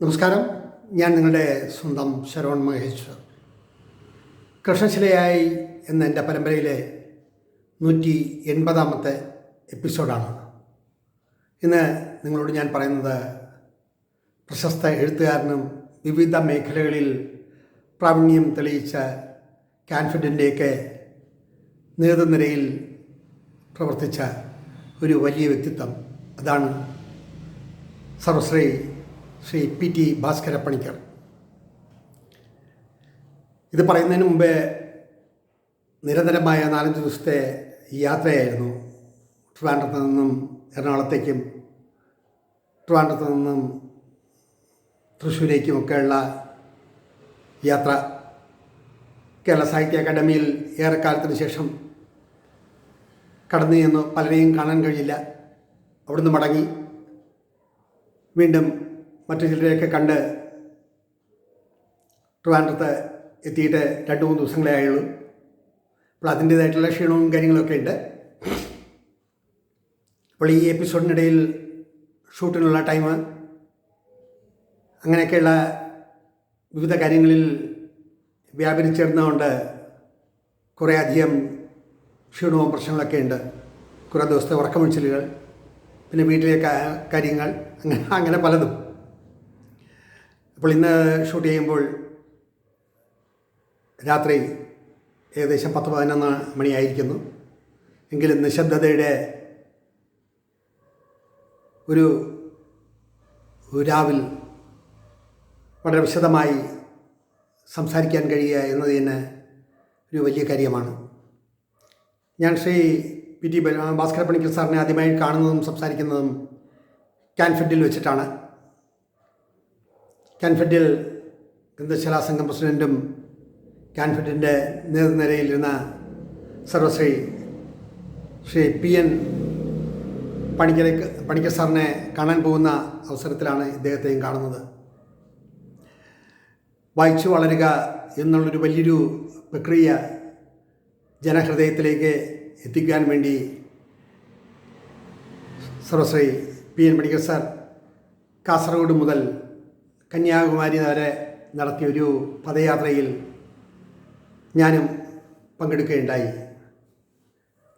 നമസ്കാരം. ഞാൻ നിങ്ങളുടെ സ്വന്തം ശരവൺ മഹേശ്വർ കൃഷ്ണശിലയായി എന്ന എന്റെ പരമ്പരയിലെ നൂറ്റി എൺപതാമത്തെ എപ്പിസോഡാണ്. ഇന്ന് നിങ്ങളോട് ഞാൻ പറയുന്നത് പ്രശസ്ത എഴുത്തുകാരനും വിവിധ മേഖലകളിൽ പ്രാവീണ്യം തെളിയിച്ച കാൻഫിഡന്റെയൊക്കെ നേതൃനിരയിൽ പ്രവർത്തിച്ച ഒരു വലിയ വ്യക്തിത്വം. അതാണ് സർവശ്രീ ശ്രീ പി ടി ഭാസ്കര പണിക്കർ ഇത് പറയുന്നതിന് മുമ്പേ നിരന്തരമായ നാലഞ്ച് ദിവസത്തെ യാത്രയായിരുന്നു. ട്രിവാൻഡ്രത്ത് നിന്നും എറണാകുളത്തേക്കും ട്രിവാൻഡ്രത്ത് നിന്നും തൃശ്ശൂരേക്കുമൊക്കെയുള്ള യാത്ര. കേരള സാഹിത്യ അക്കാദമിയിൽ ഏറെക്കാലത്തിന് ശേഷം കടന്നു ചെന്നു. പലരെയും കാണാൻ കഴിയില്ല അവിടുന്ന് മടങ്ങി. വീണ്ടും മറ്റു ചിലരെയൊക്കെ കണ്ട് ട്രിവാൻഡ്രത്ത് എത്തിയിട്ട് രണ്ട് മൂന്ന് ദിവസങ്ങളെ ആയുള്ളൂ. അപ്പോൾ അതിന്റേതായിട്ടുള്ള ക്ഷീണവും കാര്യങ്ങളൊക്കെ ഉണ്ട്. അപ്പോൾ ഈ എപ്പിസോഡിനിടയിൽ ഷൂട്ടിനുള്ള ടൈം അങ്ങനെയൊക്കെയുള്ള വിവിധ കാര്യങ്ങളിൽ വ്യാപരിച്ചിരുന്നതുകൊണ്ട് കുറേ അധികം ക്ഷീണവും പ്രശ്നങ്ങളൊക്കെ ഉണ്ട്. കുറേ ദിവസത്തെ ഉറക്കമൊഴിച്ചിലുകൾ പിന്നെ വീട്ടിലെ കാര്യങ്ങൾ അങ്ങനെ അങ്ങനെ പലതും. അപ്പോൾ ഇന്ന് ഷൂട്ട് ചെയ്യുമ്പോൾ രാത്രി ഏകദേശം പത്ത് പതിനൊന്ന് മണിയായിരിക്കുന്നു. എങ്കിലും നിശബ്ദതയുടെ ഒരു രാവിൽ വളരെ വിശദമായി സംസാരിക്കാൻ കഴിയുക എന്നത് തന്നെ ഒരു വലിയ കാര്യമാണ്. ഞാൻ ശ്രീ പി ടി ഭാസ്കര പണിക്കർ സാറിനെ ആദ്യമായി കാണുന്നതും സംസാരിക്കുന്നതും ക്യാൻഫിഡിൽ വെച്ചിട്ടാണ്. കാൻഫെഡിൽ ഗ്രന്ഥശാലാ സംഘം പ്രസിഡന്റും കാൻഫെഡിന്റെ നേതൃനിരയിലിരുന്ന സർവശ്രീ ശ്രീ പി എൻ പണിക്കരെ പണിക്കർ സാറിനെ കാണാൻ പോകുന്ന അവസരത്തിലാണ് ഇദ്ദേഹത്തെയും കാണുന്നത്. വായിച്ചു വളരുക എന്നുള്ളൊരു വലിയൊരു പ്രക്രിയ ജനഹൃദയത്തിലേക്ക് എത്തിക്കാൻ വേണ്ടി Sarvashri P N Panicker sir Kasaragod മുതൽ കന്യാകുമാരി വരെ നടത്തിയ ഒരു പദയാത്രയിൽ ഞാനും പങ്കെടുക്കുകയുണ്ടായി.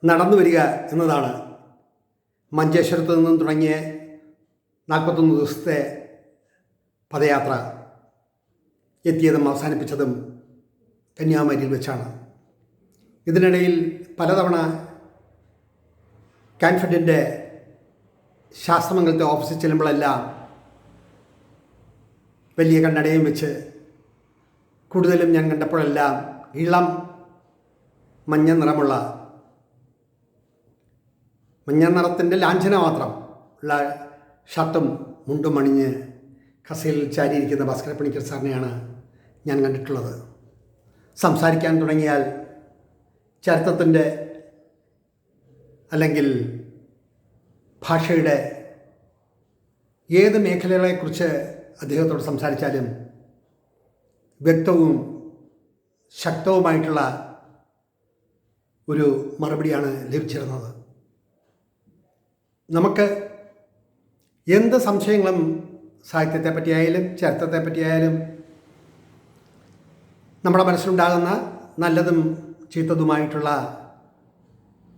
നടന്നു വരിക എന്നതാണ് മഞ്ചേശ്വരത്ത് നിന്നും തുടങ്ങിയ നാൽപ്പത്തൊന്ന് ദിവസത്തെ പദയാത്ര എത്തിയതും അവസാനിപ്പിച്ചതും കന്യാകുമാരിയിൽ വെച്ചാണ്. ഇതിനിടയിൽ പലതവണ കാൻഫഡിന്റെ ശാസ്ത്രമംഗലത്തെ ഓഫീസിൽ ചെല്ലുമ്പോഴെല്ലാം വലിയ കണ്ണടയും വെച്ച് കൂടുതലും ഞാൻ കണ്ടപ്പോഴെല്ലാം ഇളം മഞ്ഞ നിറമുള്ള മഞ്ഞ നിറത്തിന്റെ ലാഞ്ചന മാത്രം ഉള്ള ഷർട്ടും മുണ്ടും അണിഞ്ഞ് കസയിൽ ചാരിയിരിക്കുന്ന ഭാസ്കര പണിക്കർ സാറിനെയാണ് ഞാൻ കണ്ടിട്ടുള്ളത്. സംസാരിക്കാൻ തുടങ്ങിയാൽ ചരിത്രത്തിന്റെ അല്ലെങ്കിൽ ഭാഷയുടെ ഏത് മേഖലകളെക്കുറിച്ച് അദ്ദേഹത്തോട് സംസാരിച്ചാലും വ്യക്തവും ശക്തവുമായിട്ടുള്ള ഒരു മറുപടിയാണ് ലഭിച്ചിരുന്നത്. നമുക്ക് എന്ത് സംശയങ്ങളും സാഹിത്യത്തെ പറ്റിയായാലും ചരിത്രത്തെ പറ്റിയായാലും നമ്മുടെ മനസ്സിലുണ്ടാകുന്ന നല്ലതും ചീത്തതുമായിട്ടുള്ള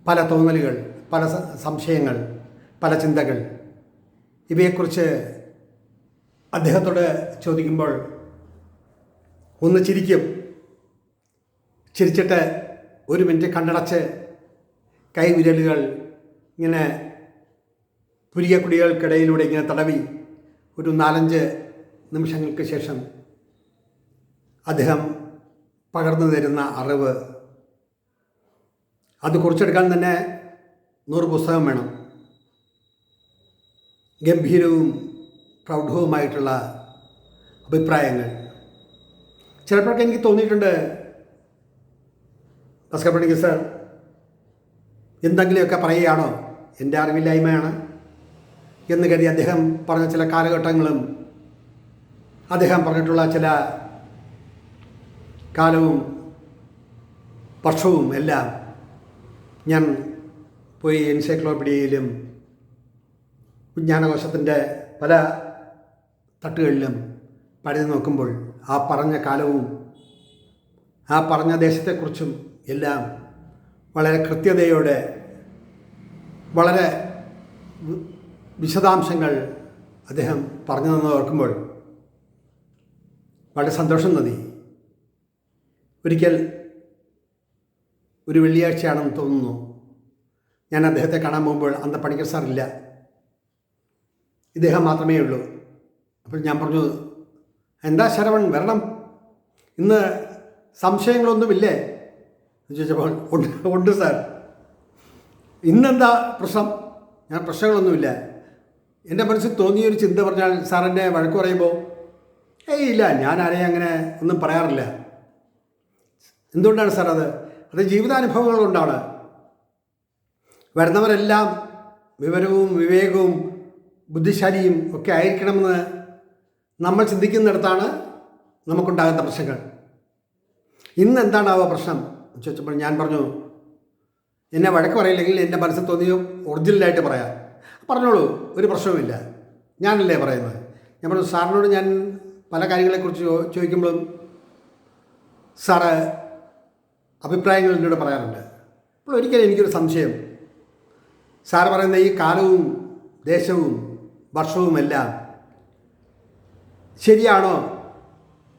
പല തോന്നലുകൾ പല സംശയങ്ങൾ പല ചിന്തകൾ ഇവയെക്കുറിച്ച് അദ്ദേഹത്തോട് ചോദിക്കുമ്പോൾ ഒന്ന് ചിരിക്കും. ചിരിച്ചിട്ട് ഒരു മിനിറ്റ് കണ്ണടച്ച് കൈവിരലുകൾ ഇങ്ങനെ പുരിയ കുടികൾക്കിടയിലൂടെ ഇങ്ങനെ തടവി ഒരു നാലഞ്ച് നിമിഷങ്ങൾക്ക് ശേഷം അദ്ദേഹം പകർന്നു തരുന്ന അറിവ്. അത് കുറിച്ചെടുക്കാൻ തന്നെ നൂറ് പുസ്തകം വേണം. ഗംഭീരവും പ്രൗഢവുമായിട്ടുള്ള അഭിപ്രായങ്ങൾ. ചിലപ്പോഴൊക്കെ എനിക്ക് തോന്നിയിട്ടുണ്ട് ഭാസ്കർ പണിക്കർ സാർ എന്തെങ്കിലുമൊക്കെ പറയുകയാണോ? എന്റെ അറിവില്ലായ്മയാണ് എന്ന് കരുതി അദ്ദേഹം പറഞ്ഞ ചില കാലഘട്ടങ്ങളും അദ്ദേഹം പറഞ്ഞിട്ടുള്ള ചില കാലവും വർഷവും എല്ലാം ഞാൻ പോയി എൻസൈക്ലോപീഡിയയിലും വിജ്ഞാനകോശത്തിന്റെ പല തട്ടുകളിലും പഴുതി നോക്കുമ്പോൾ ആ പറഞ്ഞ കാലവും ആ പറഞ്ഞ ദേശത്തെക്കുറിച്ചും എല്ലാം വളരെ കൃത്യതയോടെ വളരെ വിശദാംശങ്ങൾ അദ്ദേഹം പറഞ്ഞു തന്നത് ഓർക്കുമ്പോൾ വളരെ സന്തോഷം തോന്നി. ഒരിക്കൽ ഒരു വെള്ളിയാഴ്ചയാണെന്ന് തോന്നുന്നു. ഞാൻ അദ്ദേഹത്തെ കാണാൻ പോകുമ്പോൾ അന്ന് പണിക്കർ സാറില്ല. ഇദ്ദേഹം മാത്രമേ ഉള്ളൂ അപ്പോൾ ഞാൻ പറഞ്ഞു എന്താ ശരവൺ വരണം. ഇന്ന് സംശയങ്ങളൊന്നുമില്ലേ? എന്ന് ചോദിച്ചപ്പോൾ ഉണ്ട് ഉണ്ട് സാർ. ഇന്നെന്താ പ്രശ്നം? ഞാൻ പ്രശ്നങ്ങളൊന്നുമില്ല. എന്റെ മനസ്സിൽ തോന്നിയൊരു ചിന്ത പറഞ്ഞാൽ സാറിന്റെ വഴക്ക് പറയുമ്പോൾ ഏയ് ഇല്ല ഞാൻ ആരെയും അങ്ങനെ ഒന്നും പറയാറില്ല. എന്തുകൊണ്ടാണ് സാർ അത്? അത് ജീവിതാനുഭവങ്ങൾ കൊണ്ടാണ്. വരുന്നവരെല്ലാം വിവരവും വിവേകവും ബുദ്ധിശാലിയും ഒക്കെ ആയിരിക്കണമെന്ന് നമ്മൾ ചിന്തിക്കുന്നിടത്താണ് നമുക്കുണ്ടാകുന്ന പ്രശ്നങ്ങൾ. ഇന്ന് എന്താണാവോ പ്രശ്നം? ചോദിച്ചപ്പോൾ ഞാൻ പറഞ്ഞു എന്നെ വഴക്ക് പറയില്ലെങ്കിൽ എന്റെ മനസ്സിൽ തോന്നിയോ ഒറിജിനലായിട്ട് പറയാം. പറഞ്ഞോളൂ ഒരു പ്രശ്നവുമില്ല. ഞാനല്ലേ പറയുന്നത്? ഞാൻ പറഞ്ഞു സാറിനോട് ഞാൻ പല കാര്യങ്ങളെക്കുറിച്ച് ചോദിക്കുമ്പോഴും സാറ് അഭിപ്രായങ്ങൾ എന്നോട് പറയാറുണ്ട്. അപ്പോൾ ഒരിക്കലും എനിക്കൊരു സംശയം. സാറ് പറയുന്ന ഈ കാലവും ദേശവും വർഷവുമെല്ലാം ശരിയാണോ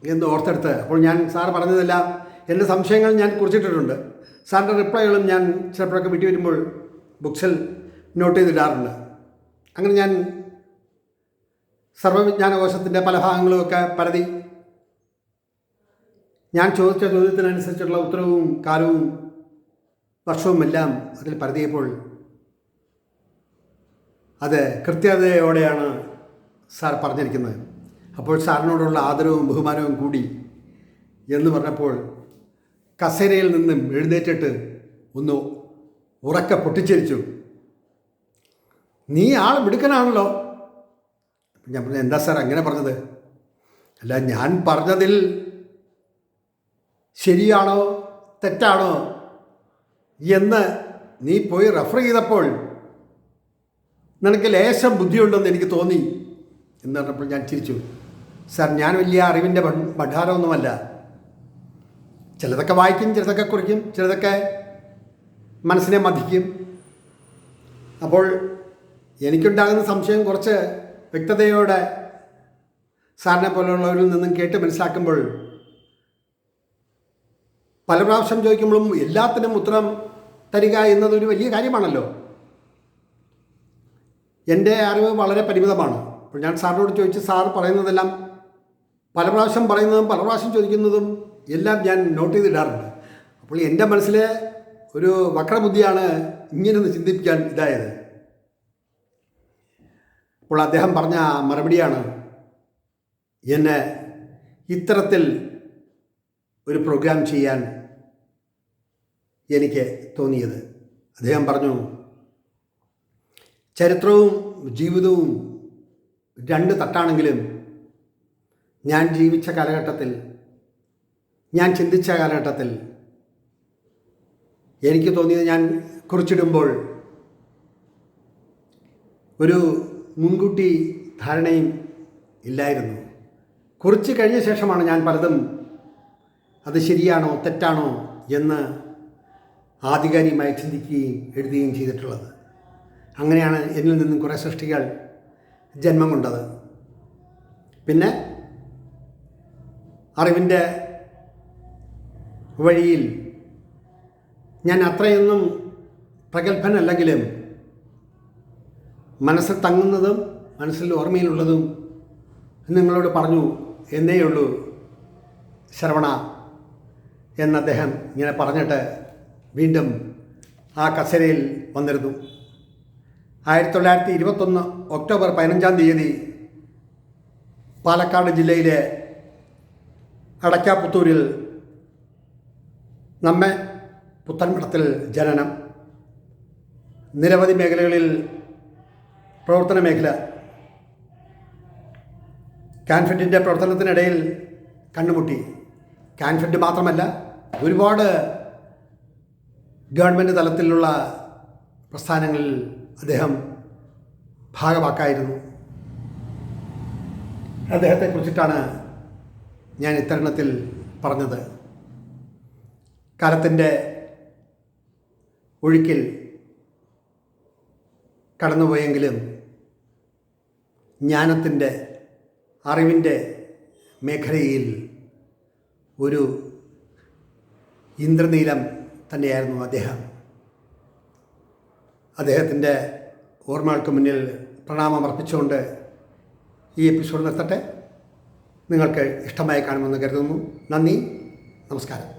എന്ന് ഓർത്തെടുത്ത്. അപ്പോൾ ഞാൻ സാർ പറഞ്ഞതെല്ലാം എന്റെ സംശയങ്ങൾ ഞാൻ കുറിച്ചിട്ടിട്ടുണ്ട്. സാറിന്റെ റിപ്ലൈകളും ഞാൻ ചിലപ്പോഴൊക്കെ വിട്ടു വരുമ്പോൾ ബുക്സിൽ നോട്ട് ചെയ്തിടാറുണ്ട്. അങ്ങനെ ഞാൻ സർവവിജ്ഞാനകോശത്തിന്റെ പല ഭാഗങ്ങളുമൊക്കെ പരതി. ഞാൻ ചോദിച്ച ചോദ്യത്തിനനുസരിച്ചുള്ള ഉത്തരവും കാലവും വർഷവും എല്ലാം അതിൽ പരതിയപ്പോൾ അത് കൃത്യതയോടെയാണ് സാർ പറഞ്ഞിരിക്കുന്നത്. അപ്പോൾ സാറിനോടുള്ള ആദരവും ബഹുമാനവും കൂടി എന്ന് പറഞ്ഞപ്പോൾ കസേരയിൽ നിന്നും എഴുന്നേറ്റിട്ട് ഒന്ന് ഉറക്ക പൊട്ടിച്ചിരിച്ചു. നീ ആൾ മിടുക്കനാണല്ലോ. ഞാൻ പറഞ്ഞു എന്താ സാർ അങ്ങനെ പറഞ്ഞത്? അല്ല ഞാൻ പറഞ്ഞതിൽ ശരിയാണോ തെറ്റാണോ എന്ന് നീ പോയി റെഫർ ചെയ്തപ്പോൾ നിനക്ക് ലേശം ബുദ്ധിയുണ്ടെന്ന് എനിക്ക് തോന്നി എന്ന് പറഞ്ഞപ്പോൾ ഞാൻ ചിരിച്ചു. സാർ ഞാൻ വലിയ അറിവിന്റെ ഭണ്ഡാരമൊന്നുമല്ല. ചിലതൊക്കെ വായിക്കും ചിലതൊക്കെ കുറിക്കും ചിലതൊക്കെ മനസ്സിനെ മതിക്കും. അപ്പോൾ എനിക്കുണ്ടാകുന്ന സംശയം കുറച്ച് വ്യക്തതയോടെ സാറിനെ പോലെയുള്ളവരിൽ നിന്നും കേട്ട് മനസ്സിലാക്കുമ്പോൾ പല പ്രാവശ്യം ചോദിക്കുമ്പോഴും എല്ലാത്തിനും ഉത്തരം തരിക എന്നതൊരു വലിയ കാര്യമാണല്ലോ. എന്റെ അറിവ് വളരെ പരിമിതമാണ്. അപ്പോൾ ഞാൻ സാറിനോട് ചോദിച്ച് സാർ പറയുന്നതെല്ലാം പല പ്രാവശ്യം പറയുന്നതും പല പ്രാവശ്യം ചോദിക്കുന്നതും എല്ലാം ഞാൻ നോട്ട് ചെയ്തിടാറുണ്ട്. അപ്പോൾ എന്റെ മനസ്സിലെ ഒരു വക്രബുദ്ധിയാണ് ഇങ്ങനെയൊന്ന് ചിന്തിപ്പിക്കാൻ ഇതായത്. അപ്പോൾ അദ്ദേഹം പറഞ്ഞ മറുപടിയാണ് എന്നെ ഇത്തരത്തിൽ ഒരു പ്രോഗ്രാം ചെയ്യാൻ എനിക്ക് തോന്നിയത്. അദ്ദേഹം പറഞ്ഞു ചരിത്രവും ജീവിതവും രണ്ട് തട്ടാണെങ്കിലും ഞാൻ ജീവിച്ച കാലഘട്ടത്തിൽ ഞാൻ ചിന്തിച്ച കാലഘട്ടത്തിൽ എനിക്ക് തോന്നിയത് ഞാൻ കുറിച്ചിടുമ്പോൾ ഒരു മുൻകൂട്ടി ധാരണയും ഇല്ലായിരുന്നു. കുറിച്ച് കഴിഞ്ഞ ശേഷമാണ് ഞാൻ പലതും അത് ശരിയാണോ തെറ്റാണോ എന്ന് ആധികാരികമായി ചിന്തിക്കുകയും എഴുതുകയും ചെയ്തിട്ടുള്ളത്. അങ്ങനെയാണ് എന്നിൽ നിന്നും കുറേ സൃഷ്ടികൾ ജന്മം കൊണ്ടത്. പിന്നെ അറിവിന്റെ വഴിയിൽ ഞാൻ അത്രയൊന്നും പ്രഗത്ഭനല്ലെങ്കിലും മനസ്സിൽ തങ്ങുന്നതും മനസ്സിൽ ഓർമ്മയിലുള്ളതും നിങ്ങളോട് പറഞ്ഞു എന്നേയുള്ളൂ ശ്രവണ എന്ന് അദ്ദേഹം ഇങ്ങനെ പറഞ്ഞിട്ട് വീണ്ടും ആ കസേരയിൽ വന്നിരുന്നു. ആയിരത്തി തൊള്ളായിരത്തി ഇരുപത്തൊന്ന് ഒക്ടോബർ പതിനഞ്ചാം തീയതി പാലക്കാട് ജില്ലയിലെ അടയ്ക്കാപ്പുത്തൂരിൽ നമ്മെ പുത്തൻമഠത്തിൽ ജനനം. നിരവധി മേഖലകളിൽ പ്രവർത്തന മേഖല. കാൻഫെഡിന്റെ പ്രവർത്തനത്തിനിടയിൽ കണ്ടുമുട്ടി കാൻഫെഡ് മാത്രമല്ല ഒരുപാട് ഗവൺമെന്റ് തലത്തിലുള്ള പ്രസ്ഥാനങ്ങളിൽ അദ്ദേഹം ഭാഗവാക്കായിരുന്നു. അദ്ദേഹത്തെക്കുറിച്ചിട്ടാണ് ഞാൻ ഇത്തരണത്തിൽ പറഞ്ഞത്. കാലത്തിന്റെ ഒഴുക്കിൽ കടന്നുപോയെങ്കിലും ജ്ഞാനത്തിന്റെ അറിവിന്റെ മേഖലയിൽ ഒരു ഇന്ദ്രനീലം തന്നെയായിരുന്നു അദ്ദേഹം. അദ്ദേഹത്തിന്റെ ഓർമ്മകൾക്ക് മുന്നിൽ പ്രണാമം അർപ്പിച്ചുകൊണ്ട് ഈ എപ്പിസോഡ് നിർത്തട്ടെ. നിങ്ങൾക്ക് ഇഷ്ടമായി കാണുമെന്ന് കരുതുന്നു. നന്ദി. നമസ്കാരം.